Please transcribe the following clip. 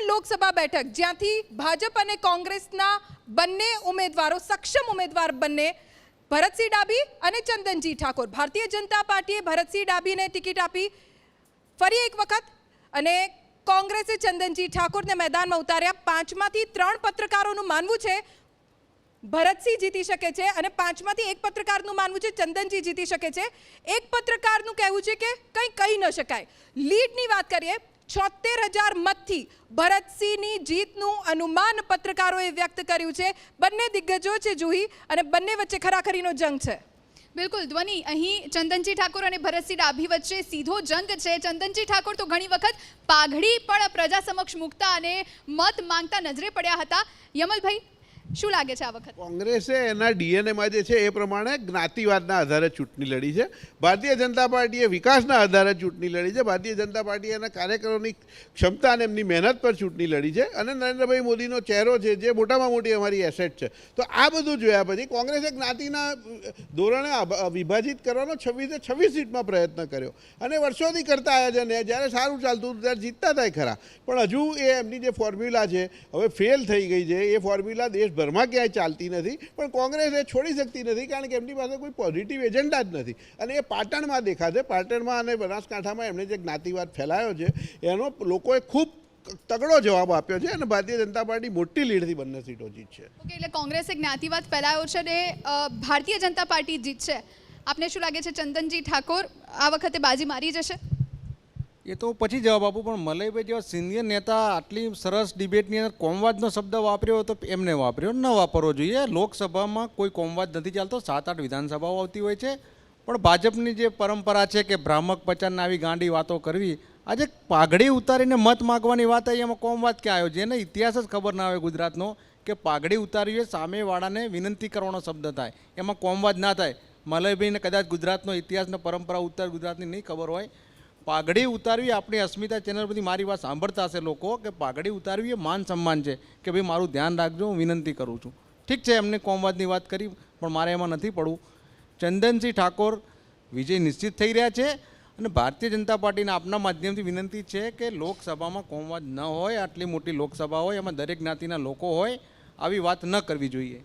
પાટણ લોકસભા બેઠક, જ્યાંથી ભાજપ અને કોંગ્રેસના બંને ઉમેદવારો, સક્ષમ ઉમેદવાર બંને, ભરતસિંહ ડાબી અને ચંદનજી ઠાકોર. ભારતીય જનતા પાર્ટીએ ભરતસિંહ ડાબીને ટિકિટ આપી ફરી એક વખત અને કોંગ્રેસે ચંદનજી ઠાકોરને મેદાનમાં ઉતાર્યા. પાંચમાંથી ત્રણ પત્રકારોનું માનવું છે, ભરતસિંહ જીતી શકે છે અને પાંચમાંથી એક પત્રકારનું માનવું છે, ચંદનજી જીતી શકે છે. એક પત્રકારનું કહેવું છે કે કંઈ કહી ન શકાય. લીડની વાત કરીએ છોતેર હજાર મતથી ભરતસિંહની જીતનું અનુમાન પત્રકારોએ વ્યક્ત કર્યું છે. બંને દિગ્ગજો છે જુહી અને બંને વચ્ચે ખરાખરીનો જંગ છે. બિલકુલ, ધ્વનિ. અહીં ચંદનજી ઠાકોર અને ભરતસિંહ ડાભી વચ્ચે સીધો જંગ છે. ચંદનજી ઠાકોર તો ઘણી વખત પાઘડી પણ પ્રજા સમક્ષ મૂકતા અને મત માંગતા નજરે પડ્યા હતા. યમલભાઈ શું લાગે છે આ વખત? કોંગ્રેસે એના ડીએનએમાં જે છે એ પ્રમાણે જ્ઞાતિવાદના આધારે ચૂંટણી લડી છે. ભારતીય જનતા પાર્ટીએ વિકાસના આધારે ચૂંટણી લડી છે. ભારતીય જનતા પાર્ટીએ એના કાર્યકરોની ક્ષમતા અને એમની મહેનત પર ચૂંટણી લડી છે અને નરેન્દ્રભાઈ મોદીનો ચહેરો છે જે મોટામાં મોટી અમારી એસેટ છે. તો આ બધું જોયા પછી કોંગ્રેસે જ્ઞાતિના ધોરણે વિભાજિત કરવાનો છવ્વીસે છવ્વીસ સીટમાં પ્રયત્ન કર્યો. અને વર્ષોથી કરતા આવ્યા છે ને જ્યારે સારું ચાલતું હતું ત્યારે જીતતા થાય ખરા. પણ હજુ એ એમની જે ફોર્મ્યુલા છે, હવે ફેલ થઈ ગઈ છે. એ ફોર્મ્યુલા દેશભરમાં ક્યાંય ચાલતી નથી, પણ કોંગ્રેસ એ છોડી શકતી નથી કારણ કે એમની પાસે કોઈ પોઝિટિવ એજન્ડા જ નથી. અને એ પાટણમાં દેખાશે, પાટણમાં અને બનાસકાંઠામાં એમણે જે જ્ઞાતિવાદ ફેલાયો છે, એનો લોકોએ ખૂબ તગડો જવાબ આપ્યો છે અને ભારતીય જનતા પાર્ટી મોટી લીડથી બંને સીટો જીતશે. એટલે કોંગ્રેસે જ્ઞાતિવાદ ફેલાયો છે અને ભારતીય જનતા પાર્ટી જીતશે. આપને શું લાગે છે ચંદનજી ઠાકોર આ વખતે બાજી મારી જશે? એ તો પછી જવાબ આપું, પણ મલયભાઈ જેવા સિનિયર નેતા આટલી સરસ ડિબેટની અંદર કોમવાદનો શબ્દ વાપર્યો તો એમને વાપર્યો. ન વાપરવો જોઈએ. લોકસભામાં કોઈ કોમવાદ નથી ચાલતો. સાત આઠ વિધાનસભાઓ આવતી હોય છે. પણ ભાજપની જે પરંપરા છે કે ભ્રામક પચાન આવી ગાંડી વાતો કરવી, આજે પાઘડી ઉતારીને મત માગવાની વાત આવી, એમાં કોમવાદ ક્યાં આવ્યો? જેને ઇતિહાસ જ ખબર ના આવે ગુજરાતનો કે પાઘડી ઉતારવી એ સામેવાળાને વિનંતી કરવાનો શબ્દ થાય. એમાં કોમવાદ ના થાય. મલયભાઈને કદાચ ગુજરાતનો ઇતિહાસને પરંપરા ઉત્તર ગુજરાતની નહીં ખબર હોય. પાઘડી ઉતારવી, આપણી અસ્મિતા ચેનલ પરથી મારી વાત સાંભળતા હશે લોકો, કે પાઘડી ઉતારવી એ માન સન્માન છે, કે ભાઈ મારું ધ્યાન રાખજો, હું વિનંતી કરું છું. ઠીક છે, એમને કોમવાદની વાત કરી, પણ મારે એમાં નથી પડવું. ચંદનસિંહ ઠાકોર વિજય નિશ્ચિત થઈ રહ્યા છે અને ભારતીય જનતા પાર્ટીના આપના માધ્યમથી વિનંતી છે કે લોકસભામાં કોમવાદ ન હોય, આટલી મોટી લોકસભા હોય, એમાં દરેક જ્ઞાતિના લોકો હોય, આવી વાત ન કરવી જોઈએ.